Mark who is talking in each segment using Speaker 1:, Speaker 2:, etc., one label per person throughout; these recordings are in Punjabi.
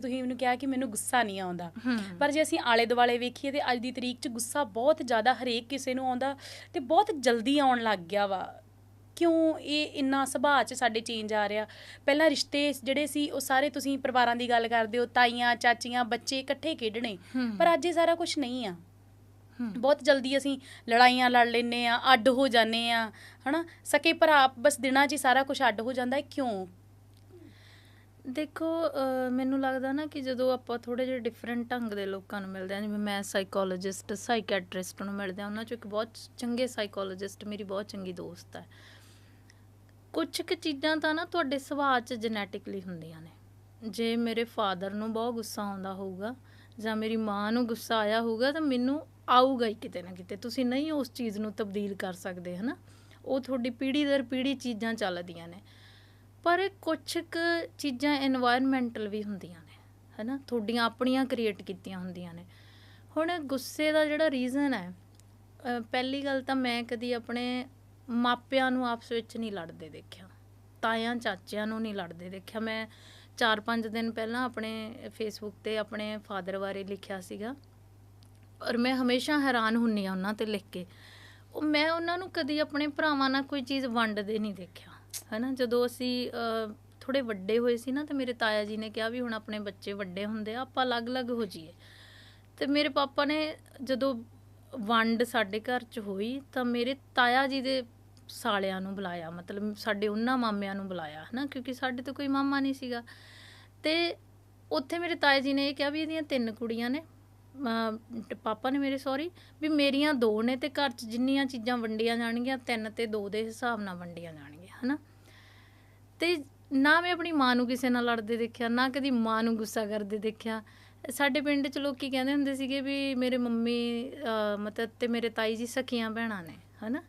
Speaker 1: ਤੁਸੀਂ ਮੈਨੂੰ ਕਿਹਾ ਕਿ ਮੈਨੂੰ ਗੁੱਸਾ ਨਹੀਂ ਆਉਂਦਾ। ਪਰ ਜੇ ਅਸੀਂ ਆਲੇ ਦੁਆਲੇ ਵੇਖੀਏ ਤੇ ਅੱਜ ਦੀ ਤਰੀਕ 'ਚ ਗੁੱਸਾ ਬਹੁਤ ਜ਼ਿਆਦਾ ਹਰੇਕ ਕਿਸੇ ਨੂੰ ਆਉਂਦਾ ਤੇ ਬਹੁਤ ਜਲਦੀ ਆਉਣ ਲੱਗ ਗਿਆ ਵਾ। ਕਿਉਂ ਇਹ ਇੰਨਾ ਸੁਭਾਅ 'ਚ ਸਾਡੇ ਚੇਂਜ ਆ ਰਿਹਾ? ਪਹਿਲਾਂ ਰਿਸ਼ਤੇ ਜਿਹੜੇ ਸੀ ਉਹ ਸਾਰੇ ਤੁਸੀਂ ਪਰਿਵਾਰਾਂ ਦੀ ਗੱਲ ਕਰਦੇ ਹੋ ਤਾਈਆਂ ਚਾਚੀਆਂ ਬੱਚੇ ਇਕੱਠੇ ਖੇਡਣੇ। ਪਰ ਅੱਜ ਇਹ ਸਾਰਾ ਕੁਝ ਨਹੀਂ ਆ। ਬਹੁਤ ਜਲਦੀ ਅਸੀਂ ਲੜਾਈਆਂ ਲੜ ਲੈਨੇ ਆ ਅੱਡ ਹੋ ਜਾਂਦੇ ਆ ਹਨਾ? ਸਕੇ ਭਰਾ ਬਸ ਦਿਨਾਂ 'ਚ ਸਾਰਾ ਕੁਝ ਅੱਡ ਹੋ ਜਾਂਦਾ ਹੈ ਕਿਉਂ?
Speaker 2: ਦੇਖੋ ਮੈਨੂੰ ਲੱਗਦਾ ਨਾ ਕਿ ਜਦੋਂ ਆਪਾਂ ਥੋੜੇ ਜਿਹੇ ਡਿਫਰੈਂਟ ਢੰਗ ਦੇ ਲੋਕਾਂ ਨੂੰ ਮਿਲਦੇ ਆ ਜਿਵੇਂ ਮੈਂ ਸਾਈਕੋਲੋਜਿਸਟ ਸਾਈਕੈਟ੍ਰਿਸਟ ਨੂੰ ਮਿਲਦੇ ਆ ਉਹਨਾਂ ਚੋਂ ਇੱਕ ਬਹੁਤ ਚੰਗੇ ਸਾਈਕੋਲੋਜਿਸਟ ਮੇਰੀ ਬਹੁਤ ਚੰਗੀ ਦੋਸਤ ਹੈ। ਕੁਝ ਕੁ ਚੀਜ਼ਾਂ ਤਾਂ ਨਾ ਤੁਹਾਡੇ ਸੁਭਾਅ 'ਚ ਜੈਨੇਟਿਕਲੀ ਹੁੰਦੀਆਂ ਨੇ। ਜੇ ਮੇਰੇ ਫਾਦਰ ਨੂੰ ਬਹੁਤ ਗੁੱਸਾ ਆਉਂਦਾ ਹੋਊਗਾ, ਜਾਂ ਮੇਰੀ ਮਾਂ ਨੂੰ ਗੁੱਸਾ ਆਇਆ ਹੋਊਗਾ, ਤਾਂ ਮੈਨੂੰ ਆਊਗਾ ਹੀ ਕਿਤੇ ਨਾ ਕਿਤੇ। ਤੁਸੀਂ ਨਹੀਂ ਉਸ ਚੀਜ਼ ਨੂੰ ਤਬਦੀਲ ਕਰ ਸਕਦੇ, ਹਨਾ? ਉਹ ਤੁਹਾਡੀ ਪੀੜ੍ਹੀ ਦਰ ਪੀੜ੍ਹੀ ਚੀਜ਼ਾਂ ਚੱਲਦੀਆਂ ਨੇ। ਪਰ ਕੁਝ ਕੁ ਚੀਜ਼ਾਂ এনवायरमेंटਲ ਵੀ ਹੁੰਦੀਆਂ ਨੇ, ਹੈਨਾ? ਤੁਹਾਡੀਆਂ ਆਪਣੀਆਂ ਕ੍ਰੀਏਟ ਕੀਤੀਆਂ ਹੁੰਦੀਆਂ ਨੇ। ਹੁਣ ਗੁੱਸੇ ਦਾ ਜਿਹੜਾ ਰੀਜ਼ਨ ਹੈ ਪਹਿਲੀ ਗੱਲ ਤਾਂ ਮੈਂ ਕਦੀ ਆਪਣੇ ਮਾਪਿਆਂ ਨੂੰ ਆਪਸ ਵਿੱਚ ਨਹੀਂ ਲੜਦੇ ਦੇਖਿਆ। ਤਾਇਆ, ਚਾਚਿਆਂ ਨੂੰ ਨਹੀਂ ਲੜਦੇ ਦੇਖਿਆ। ਮੈਂ 4-5 ਦਿਨ ਪਹਿਲਾਂ ਆਪਣੇ ਫੇਸਬੁੱਕ ਤੇ ਆਪਣੇ ਫਾਦਰ ਬਾਰੇ ਲਿਖਿਆ ਸੀਗਾ। ਔਰ ਮੈਂ ਹਮੇਸ਼ਾ ਹੈਰਾਨ ਹੁੰਨੀ ਆ ਉਹਨਾਂ ਤੇ ਲਿਖ ਕੇ। ਉਹ ਮੈਂ ਉਹਨਾਂ ਨੂੰ ਕਦੀ ਆਪਣੇ ਭਰਾਵਾਂ ਨਾਲ ਕੋਈ ਚੀਜ਼ ਵੰਡਦੇ ਨਹੀਂ ਦੇਖਿਆ। ਹੈਨਾ ਜਦੋਂ ਅਸੀਂ ਅਹ, ਥੋੜੇ ਵੱਡੇ ਹੋਏ ਸੀ ਨਾ ਤੇ ਮੇਰੇ ਤਾਇਆ ਜੀ ਨੇ ਕਿਹਾ ਵੀ ਹੁਣ ਆਪਣੇ ਬੱਚੇ ਵੱਡੇ ਹੁੰਦੇ ਆ ਆਪਾਂ ਅਲੱਗ-ਅਲੱਗ ਹੋ ਜਾਈਏ। ਤੇ ਮੇਰੇ ਪਾਪਾ ਨੇ ਜਦੋਂ ਵੰਡ ਸਾਡੇ ਘਰ ਚ ਹੋਈ ਤਾਂ ਮੇਰੇ ਤਾਇਆ ਜੀ ਦੇ ਸਾਲਿਆਂ ਨੂੰ ਬੁਲਾਇਆ ਮਤਲਬ ਸਾਡੇ ਉਹਨਾਂ ਮਾਮਿਆਂ ਨੂੰ ਬੁਲਾਇਆ ਹਨਾ ਕਿਉਂਕਿ ਸਾਡੇ ਤੋਂ ਕੋਈ ਮਾਮਾ ਨਹੀਂ ਸੀਗਾ। ਤੇ ਉੱਥੇ ਮੇਰੇ ਤਾਇਆ ਜੀ ਨੇ ਇਹ ਕਿਹਾ ਵੀ ਇਹਦੀਆਂ ਤਿੰਨ ਕੁੜੀਆਂ ਨੇ ਪਾਪਾ ਨੇ ਮੇਰੇ ਸੌਰੀ ਵੀ ਮੇਰੀਆਂ ਦੋ ਨੇ ਤੇ ਘਰ 'ਚ ਜਿੰਨੀਆਂ ਚੀਜ਼ਾਂ ਵੰਡੀਆਂ ਜਾਣਗੀਆਂ ਤਿੰਨ ਤੇ ਦੋ ਦੇ ਹਿਸਾਬ ਨਾਲ ਵੰਡੀਆਂ ਜਾਣਗੀਆਂ। ਹਨਾ? ਤੇ ਨਾ ਮੈਂ ਆਪਣੀ ਮਾਂ ਨੂੰ ਕਿਸੇ ਨਾਲ ਲੜਦੇ ਦੇਖਿਆ, ਨਾ ਕਦੀ ਮਾਂ ਨੂੰ ਗੁੱਸਾ ਕਰਦੇ ਦੇਖਿਆ। ਸਾਡੇ ਪਿੰਡ 'ਚ ਲੋਕੀ ਕਹਿੰਦੇ ਹੁੰਦੇ ਸੀਗੇ ਵੀ ਮੇਰੇ ਮੰਮੀ ਮਤਲਬ ਤੇ ਮੇਰੇ ਤਾਈ ਜੀ ਸਖੀਆਂ ਭੈਣਾਂ ਨੇ, ਹਨਾ?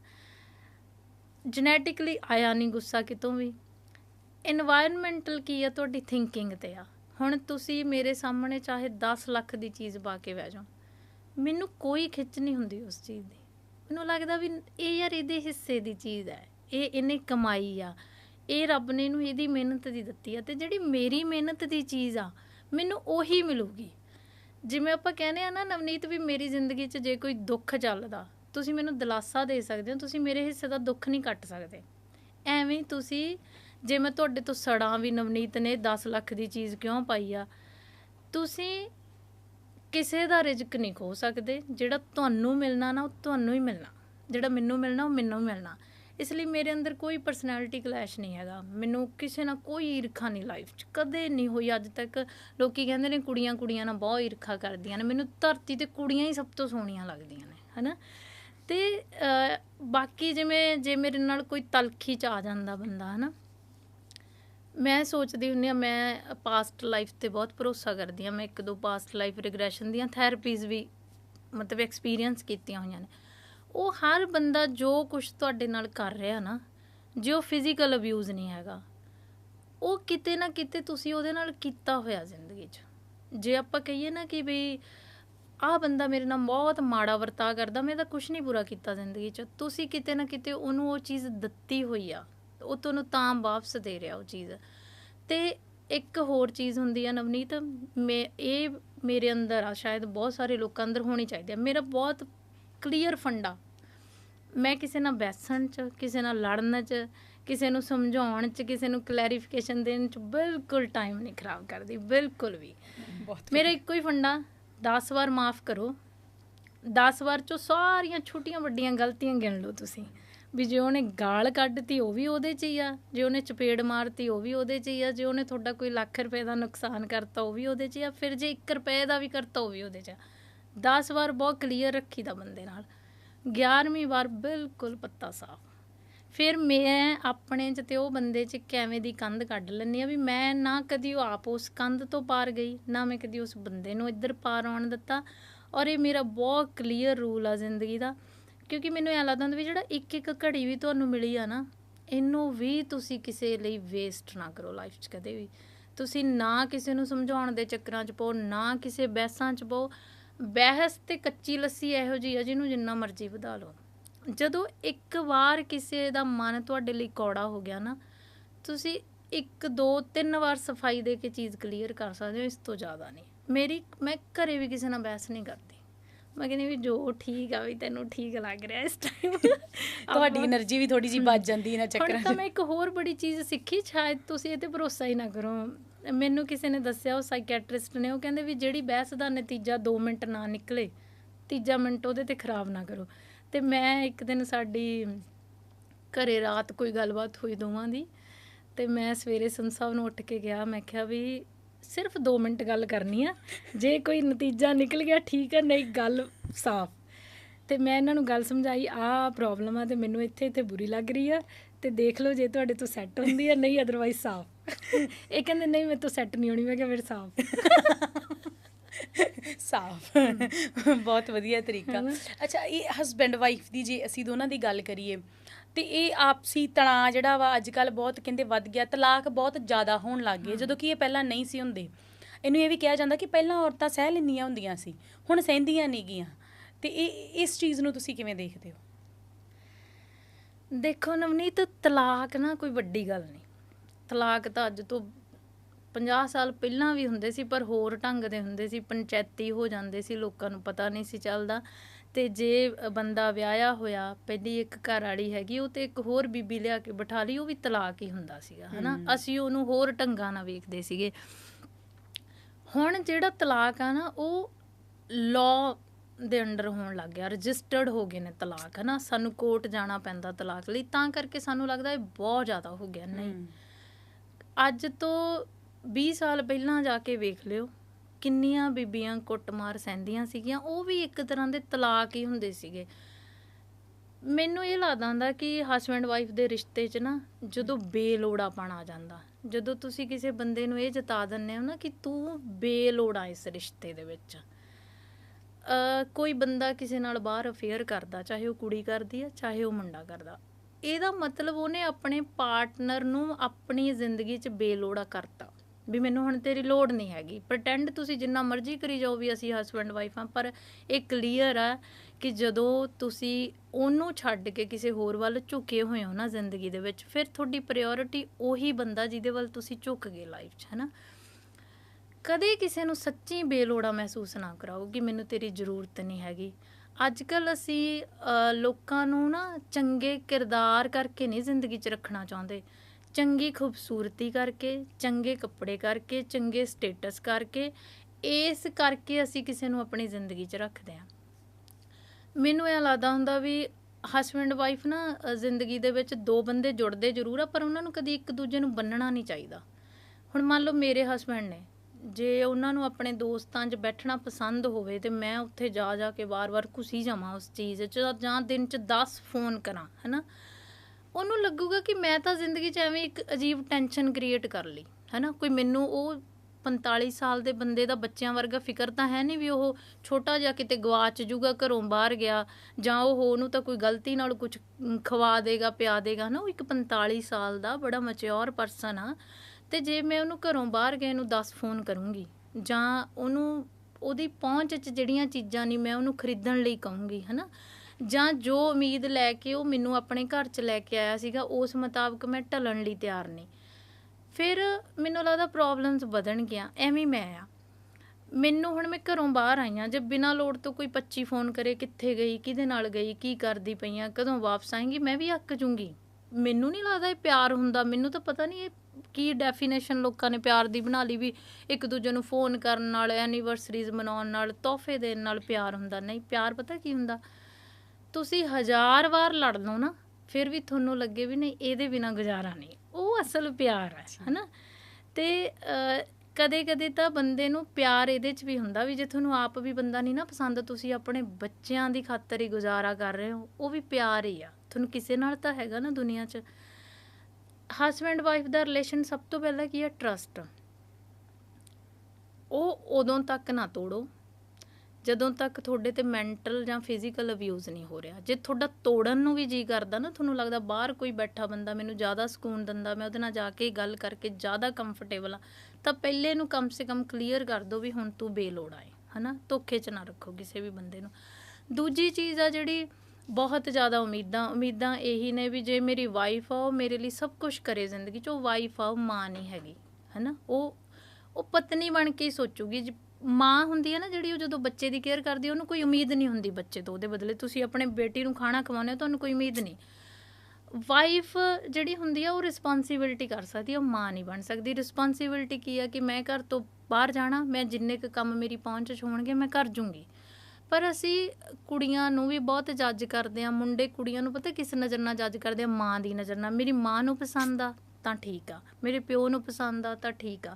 Speaker 2: ਜੈਨੇਟਿਕਲੀ ਆਇਆ ਨਹੀਂ ਗੁੱਸਾ ਕਿਤੋਂ ਵੀ। এনवायरमेंटਲ ਕੀ ਆ? ਤੁਹਾਡੀ ਥਿੰਕਿੰਗ ਤੇ ਆ। ਹੁਣ ਤੁਸੀਂ ਮੇਰੇ ਸਾਹਮਣੇ ਚਾਹੇ 10 ਲੱਖ ਦੀ ਚੀਜ਼ ਪਾ ਕੇ ਬਹਿ ਜਾਓ। ਮੈਨੂੰ ਕੋਈ ਖਿੱਚ ਨਹੀਂ ਹੁੰਦੀ ਉਸ ਚੀਜ਼ ਦੀ। ਮੈਨੂੰ ਲੱਗਦਾ ਵੀ ਇਹ ਯਾਰ ਇਹਦੇ ਹਿੱਸੇ ਦੀ ਚੀਜ਼ ਹੈ। ਇਹ ਇਹਨੇ ਕਮਾਈ ਆ। ਇਹ ਰੱਬ ਨੇ ਇਹਨੂੰ ਇਹਦੀ ਮਿਹਨਤ ਦੀ ਦਿੱਤੀ ਆ ਤੇ ਜਿਹੜੀ ਮੇਰੀ ਮਿਹਨਤ ਦੀ ਚੀਜ਼ ਆ, ਮੈਨੂੰ ਉਹੀ ਮਿਲੂਗੀ। ਜਿਵੇਂ ਆਪਾਂ ਕਹਿੰਦੇ ਆ ਨਾ, ਨਵਨੀਤ ਵੀ ਮੇਰੀ ਜ਼ਿੰਦਗੀ 'ਚ ਜੇ ਕੋਈ ਦੁੱਖ ਚੱਲਦਾ, ਤੁਸੀਂ ਮੈਨੂੰ ਦਿਲਾਸਾ ਦੇ ਸਕਦੇ ਹੋ, ਤੁਸੀਂ ਮੇਰੇ ਹਿੱਸੇ ਦਾ ਦੁੱਖ ਨਹੀਂ ਕੱਟ ਸਕਦੇ। ਐਵੇਂ ਤੁਸੀਂ, ਜੇ ਮੈਂ ਤੁਹਾਡੇ ਤੋਂ ਸੜਾਂ ਵੀ ਨਵਨੀਤ ਨੇ 10 ਲੱਖ ਦੀ ਚੀਜ਼ ਕਿਉਂ ਪਾਈ ਆ, ਤੁਸੀਂ ਕਿਸੇ ਦਾ ਰਿਜ਼ਕ ਨਹੀਂ ਖੋ ਸਕਦੇ। ਜਿਹੜਾ ਤੁਹਾਨੂੰ ਮਿਲਣਾ ਨਾ, ਉਹ ਤੁਹਾਨੂੰ ਹੀ ਮਿਲਣਾ। ਜਿਹੜਾ ਮੈਨੂੰ ਮਿਲਣਾ, ਉਹ ਮੈਨੂੰ ਮਿਲਣਾ। ਇਸ ਲਈ ਮੇਰੇ ਅੰਦਰ ਕੋਈ ਪਰਸਨੈਲਿਟੀ ਕਲੈਸ਼ ਨਹੀਂ ਹੈਗਾ। ਮੈਨੂੰ ਕਿਸੇ ਨਾਲ ਕੋਈ ਈਰਖਾ ਨਹੀਂ ਲਾਈਫ 'ਚ ਕਦੇ ਨਹੀਂ ਹੋਈ ਅੱਜ ਤੱਕ। ਲੋਕੀ ਕਹਿੰਦੇ ਨੇ ਕੁੜੀਆਂ ਕੁੜੀਆਂ ਨਾਲ ਬਹੁਤ ਈਰਖਾ ਕਰਦੀਆਂ ਨੇ। ਮੈਨੂੰ ਧਰਤੀ ਤੇ ਕੁੜੀਆਂ ਹੀ ਸਭ ਤੋਂ ਸੋਹਣੀਆਂ ਲੱਗਦੀਆਂ ਨੇ ਹਨਾ? ਤੇ ਅਹ, ਬਾਕੀ ਜਿਵੇਂ ਜੇ ਮੇਰੇ ਨਾਲ ਕੋਈ ਤਲਖੀ ਚ ਆ ਜਾਂਦਾ ਬੰਦਾ ਹਨਾ? ਮੈਂ ਸੋਚਦੀ ਹੁੰਦੀ ਆ ਮੈਂ ਪਾਸਟ ਲਾਈਫ ਤੇ ਬਹੁਤ ਭਰੋਸਾ ਕਰਦੀ ਆ ਮੈਂ ਇੱਕ ਦੋ ਪਾਸਟ ਲਾਈਫ ਰਿਗਰੈਸ਼ਨ ਦੀਆਂ ਥੈਰੇਪੀਜ਼ ਵੀ ਮਤਲਬ ਐਕਸਪੀਰੀਅੰਸ ਕੀਤੀਆਂ ਹੋਈਆਂ ਨੇ। ਉਹ ਹਰ ਬੰਦਾ ਜੋ ਕੁਝ ਤੁਹਾਡੇ ਨਾਲ ਕਰ ਰਿਹਾ ਨਾ, ਜੇ ਉਹ ਫਿਜ਼ੀਕਲ ਅਬਿਊਜ਼ ਨਹੀਂ ਹੈਗਾ, ਉਹ ਕਿਤੇ ਨਾ ਕਿਤੇ ਤੁਸੀਂ ਉਹਦੇ ਨਾਲ ਕੀਤਾ ਹੋਇਆ ਜ਼ਿੰਦਗੀ 'ਚ। ਜੇ ਆਪਾਂ ਕਹੀਏ ਨਾ ਕਿ ਵੀ ਆਹ ਬੰਦਾ ਮੇਰੇ ਨਾਲ ਬਹੁਤ ਮਾੜਾ ਵਰਤਾਅ ਕਰਦਾ, ਮੈਂ ਤਾਂ ਕੁਝ ਨਹੀਂ ਬੁਰਾ ਕੀਤਾ ਜ਼ਿੰਦਗੀ 'ਚ। ਤੁਸੀਂ ਕਿਤੇ ਨਾ ਕਿਤੇ ਉਹਨੂੰ ਉਹ ਚੀਜ਼ ਦਿੱਤੀ ਹੋਈ ਆ, ਉਹ ਤੁਹਾਨੂੰ ਤਾਂ ਵਾਪਸ ਦੇ ਰਿਹਾ ਉਹ ਚੀਜ਼। ਤੇ ਇੱਕ ਹੋਰ ਚੀਜ਼ ਹੁੰਦੀ ਆ ਨਵਨੀਤ, ਮੈਂ, ਇਹ ਮੇਰੇ ਅੰਦਰ ਆ, ਸ਼ਾਇਦ ਬਹੁਤ ਸਾਰੇ ਲੋਕਾਂ ਅੰਦਰ ਹੋਣੀ ਚਾਹੀਦੀ ਆ। ਮੇਰਾ ਬਹੁਤ ਕਲੀਅਰ ਫੰਡਾ। ਮੈਂ ਕਿਸੇ ਨਾਲ ਬੈਸਣ ਚ ਕਿਸੇ ਨਾਲ ਲੜਨ ਚ ਕਿਸੇ ਨੂੰ ਸਮਝਾਉਣ ਚ ਕਿਸੇ ਨੂੰ ਕਲੈਰੀਫਿਕੇਸ਼ਨ ਦੇਣ ਚ ਬਿਲਕੁਲ ਟਾਈਮ ਨਹੀਂ ਖਰਾਬ ਕਰਦੀ ਬਿਲਕੁਲ ਵੀ। ਮੇਰਾ ਇੱਕੋ ਹੀ ਫੰਡਾ 10 ਵਾਰ ਮਾਫ ਕਰੋ। 10 ਵਾਰ ਚੋਂ ਸਾਰੀਆਂ ਛੋਟੀਆਂ ਵੱਡੀਆਂ ਗਲਤੀਆਂ ਗਿਣ ਲਓ ਤੁਸੀਂ। ਵੀ ਜੇ ਉਹਨੇ ਗਾਲ ਕੱਢਤੀ ਉਹ ਵੀ ਉਹਦੇ 'ਚ ਹੀ ਆ ਜੇ ਉਹਨੇ ਚਪੇੜ ਮਾਰਤੀ ਉਹ ਵੀ ਉਹਦੇ 'ਚ ਹੀ ਆ ਜੇ ਉਹਨੇ ਤੁਹਾਡਾ ਕੋਈ ਲੱਖ ਰੁਪਏ ਦਾ ਨੁਕਸਾਨ ਕਰਤਾ ਉਹ ਵੀ ਉਹਦੇ 'ਚ ਹੀ ਆ ਫਿਰ ਜੇ 1 ਰੁਪਏ ਦਾ ਵੀ ਕਰਤਾ ਉਹ ਵੀ ਉਹਦੇ 'ਚ ਆ। 10 ਵਾਰ ਬਹੁਤ ਕਲੀਅਰ ਰੱਖੀਦਾ ਬੰਦੇ ਨਾਲ। 11ਵੀਂ ਵਾਰ ਬਿਲਕੁਲ ਪੱਤਾ ਸਾਫ਼। ਫਿਰ ਮੈਂ ਆਪਣੇ ਚ ਤੇ ਉਹ ਬੰਦੇ ਚ ਕਿਵੇਂ ਦੀ ਕੰਧ ਕੱਢ ਲੈਂਦੀ ਆ ਵੀ ਮੈਂ ਨਾ ਕਦੀ ਉਹ ਆਪ ਉਸ ਕੰਧ ਤੋਂ ਪਾਰ ਗਈ, ਨਾ ਮੈਂ ਕਦੀ ਉਸ ਬੰਦੇ ਨੂੰ ਇੱਧਰ ਪਾਰ ਆਉਣ ਦਿੱਤਾ। ਔਰ ਇਹ ਮੇਰਾ ਬਹੁਤ ਕਲੀਅਰ ਰੂਲ ਆ ਜ਼ਿੰਦਗੀ ਦਾ। ਕਿਉਂਕਿ ਮੈਨੂੰ ਐ ਲੱਗਦਾ ਹੁੰਦਾ ਵੀ ਜਿਹੜਾ ਇੱਕ ਇੱਕ ਘੜੀ ਵੀ ਤੁਹਾਨੂੰ ਮਿਲੀ ਆ ਨਾ, ਇਹਨੂੰ ਵੀ ਤੁਸੀਂ ਕਿਸੇ ਲਈ ਵੇਸਟ ਨਾ ਕਰੋ ਲਾਈਫ 'ਚ ਕਦੇ ਵੀ। ਤੁਸੀਂ ਨਾ ਕਿਸੇ ਨੂੰ ਸਮਝਾਉਣ ਦੇ ਚੱਕਰਾਂ 'ਚ ਪਓ, ਨਾ ਕਿਸੇ ਬਹਿਸਾਂ 'ਚ ਪਓ। ਬਹਿਸ ਤੇ ਕੱਚੀ ਲੱਸੀ ਇਹੋ ਜੀ ਆ ਜਿਹਨੂੰ ਜਿੰਨਾ ਮਰਜ਼ੀ ਵਧਾ ਲਓ। ਜਦੋਂ ਇੱਕ ਵਾਰ ਕਿਸੇ ਦਾ ਮਨ ਤੁਹਾਡੇ ਲਈ ਕੌੜਾ ਹੋ ਗਿਆ ਨਾ ਤੁਸੀਂ ਇੱਕ ਦੋ ਤਿੰਨ ਵਾਰ ਸਫ਼ਾਈ ਦੇ ਕੇ ਚੀਜ਼ ਕਲੀਅਰ ਕਰ ਸਕਦੇ ਹੋ ਇਸ ਤੋਂ ਜ਼ਿਆਦਾ ਨਹੀਂ। ਮੇਰੀ ਮੈਂ ਘਰੇ ਵੀ ਕਿਸੇ ਨਾਲ ਬਹਿਸ ਨਹੀਂ ਕਰਦੀ। ਮੈਂ ਕਹਿੰਦੀ ਵੀ ਜੋ ਠੀਕ ਆ ਵੀ ਤੈਨੂੰ ਠੀਕ ਲੱਗ ਰਿਹਾ ਇਸ ਟਾਈਮ
Speaker 1: ਤੁਹਾਡੀ એનર્ਜੀ ਵੀ ਥੋੜੀ ਜੀ ਬਚ ਜਾਂਦੀ ਇਹਨਾਂ ਚੱਕਰਾਂ 'ਚ ਹੁਣ ਤਾਂ
Speaker 2: ਮੈਂ ਇੱਕ ਹੋਰ ਬੜੀ ਚੀਜ਼ ਸਿੱਖੀ ਸ਼ਾਇਦ ਤੁਸੀਂ ਇਹ ਤੇ ਭਰੋਸਾ ਹੀ ਨਾ ਕਰੋ। ਮੈਨੂੰ ਕਿਸੇ ਨੇ ਦੱਸਿਆ, ਉਹ ਸਾਈਕੈਟ੍ਰਿਸਟ ਨੇ, ਉਹ ਕਹਿੰਦੇ ਵੀ ਜਿਹੜੀ ਬਹਿਸ ਦਾ ਨਤੀਜਾ 2 ਮਿੰਟ ਨਾ ਨਿਕਲੇ, ਤੀਜਾ ਮਿੰਟ ਉਹਦੇ ਤੇ ਖਰਾਬ ਨਾ ਕਰੋ। ਤੇ ਮੈਂ ਇੱਕ ਦਿਨ ਸਾਡੀ ਘਰੇ ਰਾਤ ਕੋਈ ਗੱਲਬਾਤ ਹੋਈ ਦੋਵਾਂ ਦੀ, ਤੇ ਮੈਂ ਸਵੇਰੇ ਸੰਤ ਸਾਹਿਬ ਨੂੰ ਉੱਠ ਕੇ ਗਿਆ, ਮੈਂ ਕਿਹਾ ਵੀ ਸਿਰਫ 2 ਮਿੰਟ ਗੱਲ ਕਰਨੀ ਆ, ਜੇ ਕੋਈ ਨਤੀਜਾ ਨਿਕਲ ਗਿਆ, ਠੀਕ ਆ, ਨਹੀਂ ਗੱਲ ਸਾਫ਼। ਤੇ ਮੈਂ ਇਹਨਾਂ ਨੂੰ ਗੱਲ ਸਮਝਾਈ, ਆਹ ਪ੍ਰੋਬਲਮ ਆ ਤੇ ਮੈਨੂੰ ਇੱਥੇ ਇੱਥੇ ਬੁਰੀ ਲੱਗ ਰਹੀ ਆ, ਤੇ ਦੇਖ ਲਓ ਜੇ ਤੁਹਾਡੇ ਤੋਂ ਸੈੱਟ ਹੁੰਦੀ ਆ, ਨਹੀਂ ਅਦਰਵਾਈਜ਼ ਸਾਫ਼। ਇਹ ਕਹਿੰਦੇ ਨਹੀਂ ਮੇਰੇ ਤੋਂ ਸੈੱਟ ਨਹੀਂ ਹੋਣੀ। ਮੈਂ ਕਿਹਾ ਫਿਰ ਸਾਫ਼।
Speaker 1: ਸਾਫ਼। ਬਹੁਤ ਵਧੀਆ ਤਰੀਕਾ? ਅੱਛਾ ਇਹ ਹਸਬੈਂਡ ਵਾਈਫ ਦੀ ਜੇ ਅਸੀਂ ਦੋਨਾਂ ਦੀ ਗੱਲ ਕਰੀਏ ਤੇ ਇਹ ਆਪਸੀ ਤਣਾਅ ਜਿਹੜਾ ਵਾ ਅੱਜ ਕੱਲ ਬਹੁਤ ਕਹਿੰਦੇ ਵੱਧ ਗਿਆ ਤਲਾਕ ਬਹੁਤ ਜ਼ਿਆਦਾ ਹੋਣ ਲੱਗ ਗਏ ਜਦੋਂ ਕਿ ਇਹ ਪਹਿਲਾਂ ਨਹੀਂ ਸੀ ਹੁੰਦੇ। ਇਹਨੂੰ ਇਹ ਵੀ ਕਿਹਾ ਜਾਂਦਾ ਕਿ ਪਹਿਲਾਂ ਔਰਤਾਂ ਸਹਿ ਲੈਂਦੀਆਂ ਹੁੰਦੀਆਂ ਸੀ ਹੁਣ ਸਹਿੰਦੀਆਂ ਨਹੀਂ ਗੀਆਂ ਤੇ ਇਹ ਇਸ ਚੀਜ਼ ਨੂੰ ਤੁਸੀਂ ਕਿਵੇਂ ਦੇਖਦੇ ਹੋ?
Speaker 2: ਦੇਖੋ ਨਵਨੀਤ ਤਲਾਕ ਨਾ ਕੋਈ ਵੱਡੀ ਗੱਲ ਨਹੀਂ। ਤਲਾਕ ਤਾਂ ਅੱਜ ਤੋਂ 50 ਸਾਲ ਪਹਿਲਾਂ ਵੀ ਹੁੰਦੇ ਸੀ ਪਰ ਹੋਰ ਢੰਗ ਦੇ ਹੁੰਦੇ ਸੀ ਪੰਚਾਇਤੀ ਹੋ ਜਾਂਦੇ ਸੀ ਲੋਕਾਂ ਨੂੰ ਪਤਾ ਨਹੀਂ ਸੀ ਚੱਲਦਾ। ਤੇ ਜੇ ਬੰਦਾ ਵਿਆਹਿਆ ਹੋਇਆ ਪਹਿਲੀ ਇੱਕ ਘਰ ਵਾਲੀ ਹੈਗੀ ਉਹ ਤੇ ਇੱਕ ਹੋਰ ਬੀਬੀ ਲਿਆ ਕੇ ਬਿਠਾ ਲਈ ਉਹ ਵੀ ਤਲਾਕ ਹੀ ਹੁੰਦਾ ਸੀਗਾ ਹਨਾ। ਅਸੀਂ ਉਹਨੂੰ ਹੋਰ ਢੰਗਾਂ ਨਾਲ ਵੇਖਦੇ ਸੀਗੇ। ਹੁਣ ਜਿਹੜਾ ਤਲਾਕ ਆ ਨਾ ਉਹ ਲਾਅ ਦੇ ਅੰਡਰ ਹੋਣ ਲੱਗ ਗਿਆ ਰਜਿਸਟਰਡ ਹੋ ਗਏ ਨੇ ਤਲਾਕ ਹਨਾ? ਸਾਨੂੰ ਕੋਰਟ ਜਾਣਾ ਪੈਂਦਾ ਤਲਾਕ ਲਈ ਤਾਂ ਕਰਕੇ ਸਾਨੂੰ ਲੱਗਦਾ ਇਹ ਬਹੁਤ ਜ਼ਿਆਦਾ ਹੋ ਗਿਆ ਨਹੀਂ। ਅੱਜ ਤੋਂ 20 ਸਾਲ ਪਹਿਲਾਂ ਜਾ ਕੇ ਵੇਖ ਲਿਓ, ਕਿੰਨੀਆਂ ਬੀਬੀਆਂ ਕੁੱਟਮਾਰ ਸਹਿੰਦੀਆਂ ਸੀਗੀਆਂ, ਉਹ ਵੀ ਇੱਕ ਤਰ੍ਹਾਂ ਦੇ ਤਲਾਕ ਹੀ ਹੁੰਦੇ ਸੀਗੇ। ਮੈਨੂੰ ਇਹ ਲੱਗਦਾ ਹੁੰਦਾ ਕਿ ਹਸਬੈਂਡ ਵਾਈਫ ਦੇ ਰਿਸ਼ਤੇ 'ਚ ਨਾ ਜਦੋਂ ਬੇਲੋੜਾਪਣ ਆ ਜਾਂਦਾ, ਜਦੋਂ ਤੁਸੀਂ ਕਿਸੇ ਬੰਦੇ ਨੂੰ ਇਹ ਜਤਾ ਦਿੰਦੇ ਹੋ ਨਾ ਕਿ ਤੂੰ ਬੇਲੋੜਾ ਇਸ ਰਿਸ਼ਤੇ ਦੇ ਵਿੱਚ। ਕੋਈ ਬੰਦਾ ਕਿਸੇ ਨਾਲ ਬਾਹਰ ਅਫੇਅਰ ਕਰਦਾ, ਚਾਹੇ ਉਹ ਕੁੜੀ ਕਰਦੀ ਆ, ਚਾਹੇ ਉਹ ਮੁੰਡਾ ਕਰਦਾ ਇਹਦਾ ਮਤਲਬ ਉਹਨੇ ਆਪਣੇ ਪਾਰਟਨਰ ਨੂੰ ਆਪਣੀ ਜ਼ਿੰਦਗੀ 'ਚ ਬੇਲੋੜਾ ਕਰਤਾ। ਵੀ ਮੈਨੂੰ ਹੁਣ ਤੇਰੀ ਲੋੜ ਨਹੀਂ ਹੈਗੀ। ਪ੍ਰਟੈਂਡ ਤੁਸੀਂ ਜਿੰਨਾ ਮਰਜ਼ੀ ਕਰੀ ਜਾਓ ਵੀ ਅਸੀਂ ਹਸਬੈਂਡ ਵਾਈਫ ਆ ਪਰ ਇਹ ਕਲੀਅਰ ਆ ਕਿ ਜਦੋਂ ਤੁਸੀਂ ਉਹਨੂੰ ਛੱਡ ਕੇ ਕਿਸੇ ਹੋਰ ਵੱਲ ਝੁਕੇ ਹੋਏ ਹੋ ਨਾ ਜ਼ਿੰਦਗੀ ਦੇ ਵਿੱਚ, ਫਿਰ ਤੁਹਾਡੀ ਪ੍ਰਾਇੋਰਟੀ ਉਹੀ ਬੰਦਾ ਜਿਹਦੇ ਵੱਲ ਤੁਸੀਂ ਝੁਕ ਗਏ ਲਾਈਫ 'ਚ, ਹੈਨਾ? ਕਦੇ ਕਿਸੇ ਨੂੰ ਸੱਚੀ ਬੇਲੋੜਾ ਮਹਿਸੂਸ ਨਾ ਕਰਾਓ ਕਿ ਮੈਨੂੰ ਤੇਰੀ ਜ਼ਰੂਰਤ ਨਹੀਂ ਹੈਗੀ। ਅੱਜ ਕੱਲ ਅਸੀਂ ਲੋਕਾਂ ਨੂੰ ਨਾ ਚੰਗੇ ਕਿਰਦਾਰ ਕਰਕੇ ਨਹੀਂ ਜ਼ਿੰਦਗੀ 'ਚ ਰੱਖਣਾ ਚਾਹੁੰਦੇ। ਚੰਗੀ ਖੂਬਸੂਰਤੀ ਕਰਕੇ, ਚੰਗੇ ਕੱਪੜੇ ਕਰਕੇ, ਚੰਗੇ ਸਟੇਟਸ ਕਰਕੇ, ਇਸ ਕਰਕੇ ਅਸੀਂ ਕਿਸੇ ਨੂੰ ਆਪਣੀ ਜ਼ਿੰਦਗੀ 'ਚ ਰੱਖਦੇ ਹਾਂ। ਮੈਨੂੰ ਇਹ ਲੱਗਦਾ ਹੁੰਦਾ ਵੀ ਹਸਬੈਂਡ ਵਾਈਫ ਨਾ ਜ਼ਿੰਦਗੀ ਦੇ ਵਿੱਚ ਦੋ ਬੰਦੇ ਜੁੜਦੇ ਜ਼ਰੂਰ ਆ, ਪਰ ਉਹਨਾਂ ਨੂੰ ਕਦੀ ਇੱਕ ਦੂਜੇ ਨੂੰ ਬੰਨਣਾ ਨਹੀਂ ਚਾਹੀਦਾ। ਹੁਣ ਮੰਨ ਲਓ ਮੇਰੇ ਹਸਬੈਂਡ ਨੇ ਜੇ ਉਹਨਾਂ ਨੂੰ ਆਪਣੇ ਦੋਸਤਾਂ 'ਚ ਬੈਠਣਾ ਪਸੰਦ ਹੋਵੇ ਤੇ ਮੈਂ ਉੱਥੇ ਜਾ ਜਾ ਕੇ ਵਾਰ-ਵਾਰ ਘੁਸੀ ਜਾਵਾਂ ਉਸ ਚੀਜ਼ 'ਚ ਜਾਂ ਦਿਨ 'ਚ 10 ਫੋਨ ਕਰਾਂ, ਹੈਨਾ? ਉਹਨੂੰ ਲੱਗੂਗਾ ਕਿ ਮੈਂ ਤਾਂ ਜ਼ਿੰਦਗੀ 'ਚ ਐਵੇਂ ਇੱਕ ਅਜੀਬ ਟੈਨਸ਼ਨ ਕ੍ਰੀਏਟ ਕਰ ਲਈ, ਹੈਨਾ? ਕੋਈ ਮੈਨੂੰ ਉਹ 45 ਸਾਲ ਦੇ ਬੰਦੇ ਦਾ ਬੱਚਿਆਂ ਵਰਗਾ ਫਿਕਰ ਤਾਂ ਹੈ ਨਹੀਂ ਵੀ ਉਹ ਛੋਟਾ ਜਿਹਾ ਕਿਤੇ ਗਵਾਚ ਜੂਗਾ, ਘਰੋਂ ਬਾਹਰ ਗਿਆ ਜਾਂ ਉਹ ਉਹਨੂੰ ਤਾਂ ਕੋਈ ਗਲਤੀ ਨਾਲ ਕੁਝ ਖਵਾ ਦੇਗਾ, ਪਿਆ ਦੇਗਾ ਨਾ ਉਹ ਇੱਕ 45 ਸਾਲ ਦਾ ਬੜਾ ਮੈਚਿਓਰ ਪਰਸਨ ਆ। ਤੇ ਜੇ ਮੈਂ ਉਹਨੂੰ ਘਰੋਂ ਬਾਹਰ ਗਏ ਨੂੰ 10 ਫੋਨ ਕਰੂੰਗੀ, ਜਾਂ ਉਹਨੂੰ, ਉਹਦੀ ਪਹੁੰਚ 'ਚ ਜਿਹੜੀਆਂ ਚੀਜ਼ਾਂ ਨਹੀਂ ਮੈਂ ਉਹਨੂੰ ਖਰੀਦਣ ਲਈ ਕਹੂੰਗੀ, ਹਨਾ? ਜਾਂ ਜੋ ਉਮੀਦ ਲੈ ਕੇ ਉਹ ਮੈਨੂੰ ਆਪਣੇ ਘਰ 'ਚ ਲੈ ਕੇ ਆਇਆ ਸੀਗਾ, ਉਸ ਮੁਤਾਬਕ ਮੈਂ ਢਲਣ ਲਈ ਤਿਆਰ ਨਹੀਂ ਫਿਰ ਮੈਨੂੰ ਲੱਗਦਾ ਪ੍ਰੋਬਲਮਸ ਵਧਣ ਗਿਆ, ਐਵੇਂ ਮੈਂ ਆ। ਮੈਨੂੰ ਹੁਣ ਮੈਂ ਘਰੋਂ ਬਾਹਰ ਆਈ ਹਾਂ ਜੇ ਬਿਨਾਂ ਲੋੜ ਤੋਂ ਕੋਈ 25 ਫੋਨ ਕਰੇ, ਕਿੱਥੇ ਗਈ, ਕਿਹਦੇ ਨਾਲ ਗਈ, ਕੀ ਕਰਦੀ ਪਈ ਆ, ਕਦੋਂ ਵਾਪਸ ਆਏਂਗੀ, ਮੈਂ ਵੀ ਅੱਕ ਜੂੰਗੀ। ਮੈਨੂੰ ਨਹੀਂ ਲੱਗਦਾ ਇਹ ਪਿਆਰ ਹੁੰਦਾ, ਮੈਨੂੰ ਤਾਂ ਪਤਾ ਨਹੀਂ ਇਹ ਕੀ ਡੈਫੀਨੇਸ਼ਨ ਲੋਕਾਂ ਨੇ ਪਿਆਰ ਦੀ ਬਣਾ ਲਈ ਵੀ ਇੱਕ ਦੂਜੇ ਨੂੰ ਫੋਨ ਕਰਨ ਨਾਲ ਐਨੀਵਰਸਰੀਜ਼ ਮਨਾਉਣ ਨਾਲ ਤੋਹਫੇ ਦੇਣ ਨਾਲ ਪਿਆਰ ਹੁੰਦਾ? ਨਹੀਂ ਪਿਆਰ ਪਤਾ ਕੀ ਹੁੰਦਾ? ਤੁਸੀਂ ਹਜ਼ਾਰ ਵਾਰ ਲੜ ਲਓ ਨਾ ਫਿਰ ਵੀ ਤੁਹਾਨੂੰ ਲੱਗੇ ਵੀ ਨਹੀਂ ਇਹਦੇ ਬਿਨਾ ਗੁਜ਼ਾਰਾ ਨਹੀਂ। ਉਹ ਅਸਲ ਪਿਆਰ ਹੈ ਹਨਾ? ਤੇ ਕਦੇ ਕਦੇ ਤਾਂ ਬੰਦੇ ਨੂੰ ਪਿਆਰ ਇਹਦੇ 'ਚ ਵੀ ਹੁੰਦਾ ਵੀ ਜੇ ਤੁਹਾਨੂੰ ਆਪ ਵੀ ਬੰਦਾ ਨਹੀਂ ਨਾ ਪਸੰਦ ਤੁਸੀਂ ਆਪਣੇ ਬੱਚਿਆਂ ਦੀ ਖਾਤਰ ਹੀ ਗੁਜ਼ਾਰਾ ਕਰ ਰਹੇ ਹੋ ਉਹ ਵੀ ਪਿਆਰ ਹੀ ਆ। ਤੁਹਾਨੂੰ ਕਿਸੇ ਨਾਲ ਤਾਂ ਹੈਗਾ ਨਾ ਦੁਨੀਆ 'ਚ। ਹਸਬੈਂਡ ਵਾਈਫ ਦਾ ਰਿਲੇਸ਼ਨ ਸਭ ਤੋਂ ਪਹਿਲਾਂ ਕੀ ਹੈ ਟਰਸਟ ਉਹ ਉਦੋਂ ਤੱਕ ਨਾ ਤੋੜੋ, ਜਦੋਂ ਤੱਕ ਤੁਹਾਡੇ ਤੇ ਮੈਂਟਲ ਜਾਂ ਫਿਜ਼ੀਕਲ ਅਬਿਊਜ਼ ਨਹੀਂ ਹੋ ਰਿਹਾ। ਜੇ ਤੁਹਾਡਾ ਤੋੜਨ ਨੂੰ ਵੀ ਜੀ ਕਰਦਾ ਨਾ, ਤੁਹਾਨੂੰ ਲੱਗਦਾ ਬਾਹਰ ਕੋਈ ਬੈਠਾ ਬੰਦਾ ਮੈਨੂੰ ਜ਼ਿਆਦਾ ਸਕੂਨ ਦਿੰਦਾ, ਮੈਂ ਉਹਦੇ ਨਾਲ ਜਾ ਕੇ ਗੱਲ ਕਰਕੇ ਜ਼ਿਆਦਾ ਕੰਫਰਟੇਬਲ ਆ ਤਾਂ ਪਹਿਲੇ ਨੂੰ ਕਮ ਸੇ ਕਮ ਕਲੀਅਰ ਕਰ ਦਿਓ ਵੀ ਹੁਣ ਤੂੰ ਬੇਲੋੜਾ ਹੈ ਹਨਾ? ਧੋਖੇ 'ਚ ਨਾ ਰੱਖੋ ਕਿਸੇ ਵੀ ਬੰਦੇ ਨੂੰ। ਦੂਜੀ ਚੀਜ਼ ਆ ਜਿਹੜੀ ਬਹੁਤ ਜ਼ਿਆਦਾ ਉਮੀਦਾਂ ਉਮੀਦਾਂ ਇਹੀ ਨੇ ਵੀ ਜੇ ਮੇਰੀ ਵਾਈਫ ਆ ਉਹ ਮੇਰੇ ਲਈ ਸਭ ਕੁਝ ਕਰੇ ਜ਼ਿੰਦਗੀ 'ਚ ਉਹ ਵਾਈਫ ਆ ਉਹ ਮਾਂ ਨਹੀਂ ਹੈਗੀ ਹੈਨਾ? ਉਹ ਉਹ ਪਤਨੀ ਬਣ ਕੇ ਸੋਚੂਗੀ ਜੇ ਮਾਂ ਹੁੰਦੀ ਹੈ ਨਾ ਜਿਹੜੀ ਉਹ ਜਦੋਂ ਬੱਚੇ ਦੀ ਕੇਅਰ ਕਰਦੀ ਹੈ, ਉਹਨੂੰ ਕੋਈ ਉਮੀਦ ਨਹੀਂ ਹੁੰਦੀ ਬੱਚੇ ਤੋਂ ਉਹਦੇ ਬਦਲੇ। ਤੁਸੀਂ ਆਪਣੇ ਬੇਟੀ ਨੂੰ ਖਾਣਾ ਖਵਾਉਂਦੇ ਹੋ ਤੁਹਾਨੂੰ ਕੋਈ ਉਮੀਦ ਨਹੀਂ। ਵਾਈਫ ਜਿਹੜੀ ਹੁੰਦੀ ਆ ਉਹ ਰਿਸਪੌਂਸਿਬਿਲਟੀ ਕਰ ਸਕਦੀ ਆ ਉਹ ਮਾਂ ਨਹੀਂ ਬਣ ਸਕਦੀ। ਰਿਸਪੌਂਸਿਬਿਲਟੀ ਕੀ ਆ ਕਿ ਮੈਂ ਘਰ ਤੋਂ ਬਾਹਰ ਜਾਣਾ ਮੈਂ ਜਿੰਨੇ ਕੁ ਕੰਮ ਮੇਰੀ ਪਹੁੰਚ 'ਚ ਹੋਣਗੇ ਮੈਂ ਕਰ ਜੂੰਗੀ। ਪਰ ਅਸੀਂ ਕੁੜੀਆਂ ਨੂੰ ਵੀ ਬਹੁਤ ਜੱਜ ਕਰਦੇ ਆ ਮੁੰਡੇ ਕੁੜੀਆਂ ਨੂੰ ਪਤਾ ਕਿਸ ਨਜ਼ਰ ਨਾਲ ਜੱਜ ਕਰਦੇ ਆ? ਮਾਂ ਦੀ ਨਜ਼ਰ ਨਾਲ। ਮੇਰੀ ਮਾਂ ਨੂੰ ਪਸੰਦ ਆ, ਤਾਂ ਠੀਕ ਆ। ਮੇਰੇ ਪਿਓ ਨੂੰ ਪਸੰਦ ਆ, ਤਾਂ ਠੀਕ ਆ।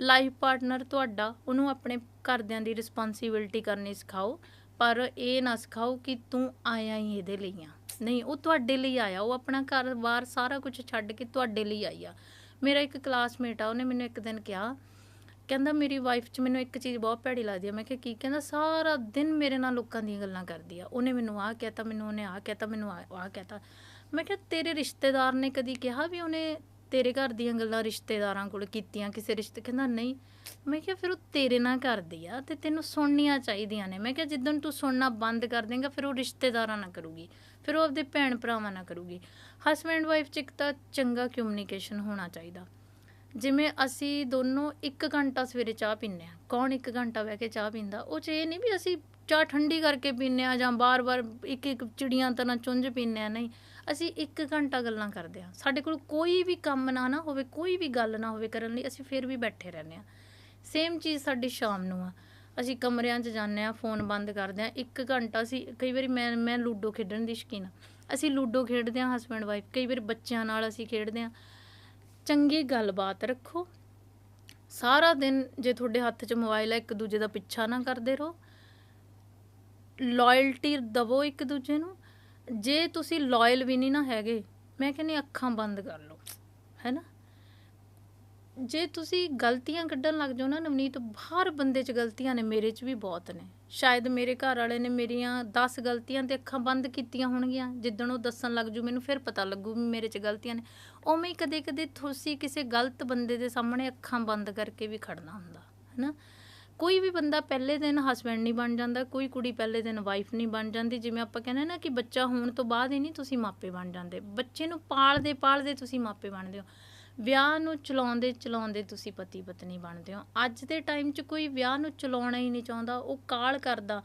Speaker 2: ਲਾਈਫ ਪਾਰਟਨਰ ਤੁਹਾਡਾ, ਉਹਨੂੰ ਆਪਣੇ ਘਰਦਿਆਂ ਦੀ ਰਿਸਪੌਂਸਿਬਿਲਟੀ ਕਰਨੀ ਸਿਖਾਓ। ਪਰ ਇਹ ਨਾ ਸਿਖਾਓ ਕਿ ਤੂੰ ਆਇਆ ਹੀ ਇਹਦੇ ਲਈ ਆ। ਨਹੀਂ, ਉਹ ਤੁਹਾਡੇ ਲਈ ਆਇਆ। ਉਹ ਆਪਣਾ ਘਰ-ਬਾਰ ਸਾਰਾ ਕੁਝ ਛੱਡ ਕੇ ਤੁਹਾਡੇ ਲਈ ਆਈ ਆ। ਮੇਰਾ ਇੱਕ ਕਲਾਸਮੇਟ ਆ, ਉਹਨੇ ਮੈਨੂੰ ਇੱਕ ਦਿਨ ਕਿਹਾ ਕਹਿੰਦਾ ਮੇਰੀ ਵਾਈਫ 'ਚ ਮੈਨੂੰ ਇੱਕ ਚੀਜ਼ ਬਹੁਤ ਭੈੜੀ ਲੱਗਦੀ ਆ। ਮੈਂ ਕਿਹਾ, ਕੀ ਕਹਿੰਦਾ? ਸਾਰਾ ਦਿਨ ਮੇਰੇ ਨਾਲ ਲੋਕਾਂ ਦੀਆਂ ਗੱਲਾਂ ਕਰਦੀ ਆ। ਉਹਨੇ ਮੈਨੂੰ ਆਹ ਕਹਿਤਾ, ਮੈਨੂੰ ਉਹਨੇ ਆਹ ਕਹਿਤਾ, ਮੈਨੂੰ ਆਹ ਆਹ ਕਹਿਤਾ। ਮੈਂ ਕਿਹਾ, ਤੇਰੇ ਰਿਸ਼ਤੇਦਾਰ ਨੇ ਕਦੀ ਕਿਹਾ ਵੀ ਉਹਨੇ ਤੇਰੇ ਘਰ ਦੀਆਂ ਗੱਲਾਂ ਰਿਸ਼ਤੇਦਾਰਾਂ ਕੋਲ ਕੀਤੀਆਂ, ਕਿਸੇ ਰਿਸ਼ਤੇ? ਕਹਿੰਦਾ, ਨਹੀਂ। ਮੈਂ ਕਿਹਾ, ਫਿਰ ਉਹ ਤੇਰੇ ਨਾਲ ਕਰਦੀ ਆ ਤੇ ਤੈਨੂੰ ਸੁਣਨੀਆਂ ਚਾਹੀਦੀਆਂ ਨੇ। ਮੈਂ ਕਿਹਾ, ਜਿੱਦਣ ਤੂੰ ਸੁਣਨਾ ਬੰਦ ਕਰ ਦੇਂਗਾ, ਫਿਰ ਉਹ ਰਿਸ਼ਤੇਦਾਰਾਂ ਨਾਲ ਕਰੂਗੀ। ਫਿਰ ਉਹ ਆਪਦੇ ਭੈਣ ਭਰਾਵਾਂ ਨਾਲ ਕਰੂਗੀ। ਹਸਬੈਂਡ ਵਾਈਫ ਚ ਇੱਕ ਤਾਂ ਚੰਗਾ ਕਮਿਊਨੀਕੇਸ਼ਨ ਹੋਣਾ ਚਾਹੀਦਾ। ਜਿਵੇਂ ਅਸੀਂ ਦੋਨੋਂ 1 ਘੰਟਾ ਸਵੇਰੇ ਚਾਹ ਪੀਂਦੇ ਆ ਕੌਣ 1 ਘੰਟਾ ਬਹਿ ਕੇ ਚਾਹ ਪੀਂਦਾ? ਉਹ ਚ ਇਹ ਨਹੀਂ ਵੀ ਅਸੀਂ ਚਾਹ ਠੰਡੀ ਕਰਕੇ ਪੀਂਦੇ ਆ ਜਾਂ ਬਾਰ-ਬਾਰ ਇੱਕ ਇੱਕ ਚਿੜੀਆਂ ਤਰ੍ਹਾਂ ਚੁੰਝ ਪੀਂਦੇ ਆ ਨਹੀਂ। ਅਸੀਂ 1 ਘੰਟਾ ਗੱਲਾਂ ਕਰਦੇ ਆ ਸਾਡੇ ਕੋਲ ਕੋਈ ਵੀ ਕੰਮ ਨਾ ਨਾ ਹੋਵੇ, ਕੋਈ ਵੀ ਗੱਲ ਨਾ ਹੋਵੇ ਕਰਨ ਲਈ, ਅਸੀਂ ਫਿਰ ਵੀ ਬੈਠੇ ਰਹਿੰਦੇ ਆ ਸੇਮ ਚੀਜ਼ ਸਾਡੀ ਸ਼ਾਮ ਨੂੰ ਆ। ਅਸੀਂ ਕਮਰਿਆਂ 'ਚ ਜਾਂਦੇ ਆ ਫੋਨ ਬੰਦ ਕਰਦੇ ਆ 1 ਘੰਟਾ ਅਸੀਂ, ਕਈ ਵਾਰੀ ਮੈਂ ਮੈਂ ਲੂਡੋ ਖੇਡਣ ਦੀ ਸ਼ੌਕੀਨ ਆ ਅਸੀਂ ਲੂਡੋ ਖੇਡਦੇ ਆ ਹਸਬੈਂਡ ਵਾਈਫ ਕਈ ਵਾਰ ਬੱਚਿਆਂ ਨਾਲ ਅਸੀਂ ਖੇਡਦੇ ਆ ਚੰਗੀ ਗੱਲਬਾਤ ਰੱਖੋ। ਸਾਰਾ ਦਿਨ ਜੇ ਤੁਹਾਡੇ ਹੱਥ 'ਚ ਮੋਬਾਈਲ ਹੈ ਇੱਕ ਦੂਜੇ ਦਾ ਪਿੱਛਾ ਨਾ ਕਰਦੇ ਰਹੋ। ਲਾਇਲਟੀ ਦਵੋ ਇੱਕ ਦੂਜੇ ਨੂੰ। ਜੇ ਤੁਸੀਂ ਲਾਇਲ ਵੀ ਨਹੀਂ ਨਾ ਹੈਗੇ, ਮੈਂ ਕਹਿੰਦੀ ਅੱਖਾਂ ਬੰਦ ਕਰ ਲਓ ਹੈਨਾ ਜੇ ਤੁਸੀਂ ਗਲਤੀਆਂ ਕੱਢਣ ਲੱਗ ਜਾਓ ਨਾ ਨਵਨੀਤ, ਹਰ ਬੰਦੇ 'ਚ ਗਲਤੀਆਂ ਨੇ, ਮੇਰੇ 'ਚ ਵੀ ਬਹੁਤ ਨੇ। ਸ਼ਾਇਦ ਮੇਰੇ ਘਰ ਵਾਲੇ ਨੇ ਮੇਰੀਆਂ 10 ਗਲਤੀਆਂ ਤੇ ਅੱਖਾਂ ਬੰਦ ਕੀਤੀਆਂ ਹੋਣਗੀਆਂ। ਜਿੱਦਣ ਉਹ ਦੱਸਣ ਲੱਗ ਜੂ, ਮੈਨੂੰ ਫਿਰ ਪਤਾ ਲੱਗੂ ਵੀ ਮੇਰੇ 'ਚ ਗਲਤੀਆਂ ਨੇ। ਉਵੇਂ ਹੀ ਕਦੇ-ਕਦੇ ਤੁਸੀਂ ਕਿਸੇ ਗਲਤ ਬੰਦੇ ਦੇ ਸਾਹਮਣੇ ਅੱਖਾਂ ਬੰਦ ਕਰਕੇ ਵੀ ਖੜਨਾ ਹੁੰਦਾ, ਹੈਨਾ? ਕੋਈ ਵੀ ਬੰਦਾ ਪਹਿਲੇ ਦਿਨ ਹਸਬੈਂਡ ਨਹੀਂ ਬਣ ਜਾਂਦਾ, ਕੋਈ ਕੁੜੀ ਪਹਿਲੇ ਦਿਨ ਵਾਈਫ ਨਹੀਂ ਬਣ ਜਾਂਦੀ। ਜਿਵੇਂ ਆਪਾਂ ਕਹਿੰਦੇ ਨਾ ਕਿ ਬੱਚਾ ਹੋਣ ਤੋਂ ਬਾਅਦ ਹੀ ਨਹੀਂ ਤੁਸੀਂ ਮਾਪੇ ਬਣ ਜਾਂਦੇ। ਬੱਚੇ ਨੂੰ ਪਾਲਦੇ ਪਾਲਦੇ ਤੁਸੀਂ ਮਾਪੇ ਬਣਦੇ ਹੋ। ਵਿਆਹ ਨੂੰ ਚਲਾਉਂਦੇ ਚਲਾਉਂਦੇ ਤੁਸੀਂ ਪਤੀ ਪਤਨੀ ਬਣਦੇ ਹੋ। ਅੱਜ ਦੇ ਟਾਈਮ 'ਚ ਕੋਈ ਵਿਆਹ ਨੂੰ ਚਲਾਉਣਾ ਹੀ ਨਹੀਂ ਚਾਹੁੰਦਾ, ਉਹ ਕਾਲ ਕਰਦਾ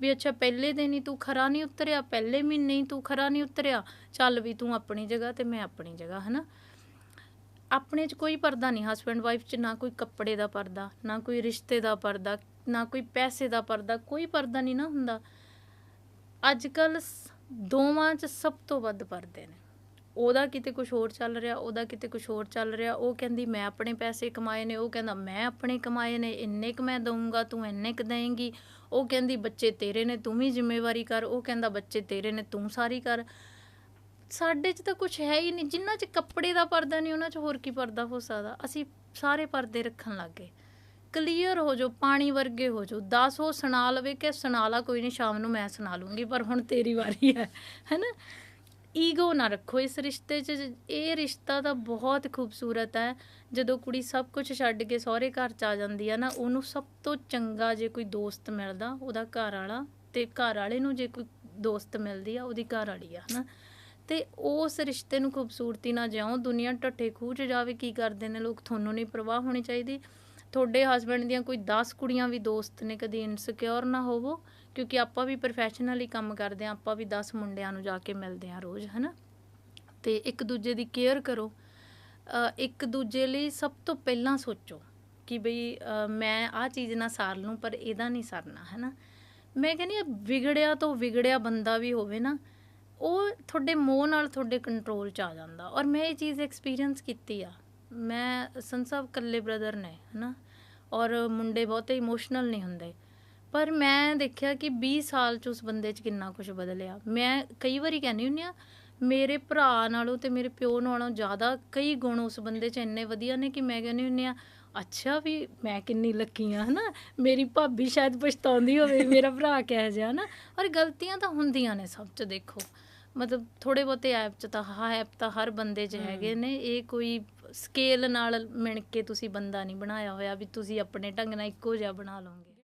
Speaker 2: ਵੀ ਅੱਛਾ, ਪਹਿਲੇ ਦਿਨ ਹੀ ਤੂੰ ਖਰਾ ਨਹੀਂ ਉਤਰਿਆ, ਪਹਿਲੇ ਮਹੀਨੇ ਹੀ ਤੂੰ ਖਰਾ ਨਹੀਂ ਉਤਰਿਆ, ਚੱਲ ਵੀ ਤੂੰ ਆਪਣੀ ਜਗ੍ਹਾ ਤੇ ਮੈਂ ਆਪਣੀ ਜਗ੍ਹਾ, ਹਨਾ? ਆਪਣੇ 'ਚ ਕੋਈ ਪਰਦਾ ਨਹੀਂ ਹਸਬੈਂਡ ਵਾਈਫ 'ਚ ਨਾ ਕੋਈ ਕੱਪੜੇ ਦਾ ਪਰਦਾ, ਨਾ ਕੋਈ ਰਿਸ਼ਤੇ ਦਾ ਪਰਦਾ, ਨਾ ਕੋਈ ਪੈਸੇ ਦਾ ਪਰਦਾ, ਕੋਈ ਪਰਦਾ ਨਹੀਂ ਨਾ ਹੁੰਦਾ। ਅੱਜ ਕੱਲ ਦੋਵਾਂ 'ਚ ਸਭ ਤੋਂ ਵੱਧ ਪਰਦੇ ਨੇ। ਉਹਦਾ ਕਿਤੇ ਕੁਝ ਹੋਰ ਚੱਲ ਰਿਹਾ, ਉਹਦਾ ਕਿਤੇ ਕੁਝ ਹੋਰ ਚੱਲ ਰਿਹਾ, ਉਹ ਕਹਿੰਦੀ ਮੈਂ ਆਪਣੇ ਪੈਸੇ ਕਮਾਏ ਨੇ, ਉਹ ਕਹਿੰਦਾ ਮੈਂ ਆਪਣੇ ਕਮਾਏ ਨੇ, ਇੰਨੇ ਕ ਮੈਂ ਦਊਂਗਾ, ਤੂੰ ਇੰਨੇ ਕ ਦੇਂਗੀ। ਉਹ ਕਹਿੰਦੀ ਬੱਚੇ ਤੇਰੇ ਨੇ, ਤੂੰ ਵੀ ਜ਼ਿੰਮੇਵਾਰੀ ਕਰ। ਉਹ ਕਹਿੰਦਾ ਬੱਚੇ ਤੇਰੇ ਨੇ, ਤੂੰ ਸਾਰੀ ਕਰ। ਸਾਡੇ 'ਚ ਤਾਂ ਕੁਝ ਹੈ ਹੀ ਨਹੀਂ, ਜਿੰਨਾ 'ਚ ਕੱਪੜੇ ਦਾ ਪਰਦਾ ਨਹੀਂ, ਉਹਨਾਂ 'ਚ ਹੋਰ ਕੀ ਪਰਦਾ ਹੋ ਸਕਦਾ? ਅਸੀਂ ਸਾਰੇ ਪਰਦੇ ਰੱਖਣ ਲੱਗ ਗਏ। ਕਲੀਅਰ ਹੋ ਜਾਓ, ਪਾਣੀ ਵਰਗੇ ਹੋ ਜਾਓ। 10 ਉਹ ਸੁਣਾ ਲਵੇ ਕਿ ਸੁਣਾ ਲਾ, ਕੋਈ ਨਹੀਂ, ਸ਼ਾਮ ਨੂੰ ਮੈਂ ਸੁਣਾ ਲੂੰਗੀ, ਪਰ ਹੁਣ ਤੇਰੀ ਵਾਰੀ ਹੈ ਹੈਨਾ ਈਗੋ ਨਾ ਰੱਖੋ। ਇਸ ਰਿਸ਼ਤੇ 'ਚ ਇਹ ਰਿਸ਼ਤਾ ਤਾਂ ਬਹੁਤ ਖੂਬਸੂਰਤ ਹੈ। ਜਦੋਂ ਕੁੜੀ ਸਭ ਕੁਝ ਛੱਡ ਕੇ ਸਹੁਰੇ ਘਰ ਚ ਆ ਜਾਂਦੀ ਹੈ ਨਾ, ਉਹਨੂੰ ਸਭ ਤੋਂ ਚੰਗਾ ਜੇ ਕੋਈ ਦੋਸਤ ਮਿਲਦਾ, ਉਹਦਾ ਘਰ ਵਾਲਾ ਤੇ ਘਰ ਵਾਲੇ ਨੂੰ ਜੇ ਕੋਈ ਦੋਸਤ ਮਿਲਦੀ ਆ, ਉਹਦੀ ਘਰ ਵਾਲੀ ਆ, ਹਨਾ। ਤੇ ਉਸ ਰਿਸ਼ਤੇ ਨੂੰ ਖੂਬਸੂਰਤੀ ਨਾਲ ਜਿਉਂ ਦੁਨੀਆ ਢੱਠੇ ਖੂਹ 'ਚ ਜਾਵੇ, ਕੀ ਕਰਦੇ ਨੇ ਲੋਕ? ਤੁਹਾਨੂੰ ਨਹੀਂ ਪਰਵਾਹ ਹੋਣੀ ਚਾਹੀਦੀ। ਤੁਹਾਡੇ ਹਸਬੰਡ ਦੀਆਂ ਕੋਈ 10 ਕੁੜੀਆਂ ਵੀ ਦੋਸਤ ਨੇ, ਕਦੀ ਇਨਸਿਕਿਉਰ ਨਾ ਹੋਵੋ। ਕਿਉਂਕਿ ਆਪਾਂ ਵੀ ਪ੍ਰੋਫੈਸ਼ਨਲੀ ਕੰਮ ਕਰਦੇ ਆ ਆਪਾਂ ਵੀ 10 ਮੁੰਡਿਆਂ ਨੂੰ ਜਾ ਕੇ ਮਿਲਦੇ ਆ ਰੋਜ਼, ਹਨਾ? ਤੇ ਇੱਕ ਦੂਜੇ ਦੀ ਕੇਅਰ ਕਰੋ। ਇੱਕ ਦੂਜੇ ਲਈ ਸਭ ਤੋਂ ਪਹਿਲਾਂ ਸੋਚੋ ਕਿ ਬਈ ਮੈਂ ਆਹ ਚੀਜ਼ ਨਾ ਸਾਰ ਲੂੰ, ਪਰ ਇਹਦਾ ਨਹੀਂ ਸਰਨਾ, ਹੈਨਾ? ਮੈਂ ਕਹਿੰਦੀ ਆ ਵਿਗੜਿਆ ਤੋਂ ਵਿਗੜਿਆ ਬੰਦਾ ਵੀ ਹੋਵੇ ਨਾ, ਉਹ ਤੁਹਾਡੇ ਮੋਹ ਨਾਲ ਤੁਹਾਡੇ ਕੰਟਰੋਲ 'ਚ ਆ ਜਾਂਦਾ। ਔਰ ਮੈਂ ਇਹ ਚੀਜ਼ ਐਕਸਪੀਰੀਅੰਸ ਕੀਤੀ ਆ। ਮੈਂ ਸੰਸਾ ਇਕੱਲੇ ਬ੍ਰਦਰ ਨੇ, ਹਨਾ? ਔਰ ਮੁੰਡੇ ਬਹੁਤੇ ਇਮੋਸ਼ਨਲ ਨਹੀਂ ਹੁੰਦੇ। ਪਰ ਮੈਂ ਦੇਖਿਆ ਕਿ 20 ਸਾਲ ਚ ਉਸ ਬੰਦੇ 'ਚ ਕਿੰਨਾ ਕੁਝ ਬਦਲਿਆ। ਮੈਂ ਕਈ ਵਾਰੀ ਕਹਿੰਦੀ ਹੁੰਦੀ ਆ ਮੇਰੇ ਭਰਾ ਨਾਲੋਂ ਤੇ ਮੇਰੇ ਪਿਓ ਨਾਲੋਂ ਜ਼ਿਆਦਾ ਕਈ ਗੁਣ ਉਸ ਬੰਦੇ 'ਚ ਇੰਨੇ ਵਧੀਆ ਨੇ ਕਿ ਮੈਂ ਕਹਿੰਦੀ ਹੁੰਦੀ ਆ ਅੱਛਾ ਵੀ ਮੈਂ ਕਿੰਨੀ ਲੱਕੀ ਆ ਹਨਾ? ਮੇਰੀ ਭਾਬੀ ਸ਼ਾਇਦ ਪਛਤਾਉਂਦੀ ਹੋਵੇ ਮੇਰਾ ਭਰਾ ਕਿਹੋ ਜਿਹਾ ਹਨਾ? ਔਰ ਗਲਤੀਆਂ ਤਾਂ ਹੁੰਦੀਆਂ ਨੇ ਸਭ 'ਚ ਦੇਖੋ। ਮਤਲਬ ਥੋੜੇ ਬਹੁਤੇ ਐਪ 'ਚ ਤਾਂ ਹਾਂ ਐਪ ਤਾਂ ਹਰ ਬੰਦੇ 'ਚ ਹੈਗੇ ਨੇ। ਇਹ ਕੋਈ ਸਕੇਲ ਨਾਲ ਮਿਣ ਕੇ ਤੁਸੀਂ ਬੰਦਾ ਨਹੀਂ ਬਣਾਇਆ ਹੋਇਆ ਵੀ ਤੁਸੀਂ ਆਪਣੇ ਢੰਗ ਨਾਲ ਇੱਕੋ ਜਿਹਾ ਬਣਾ ਲਓਗੇ।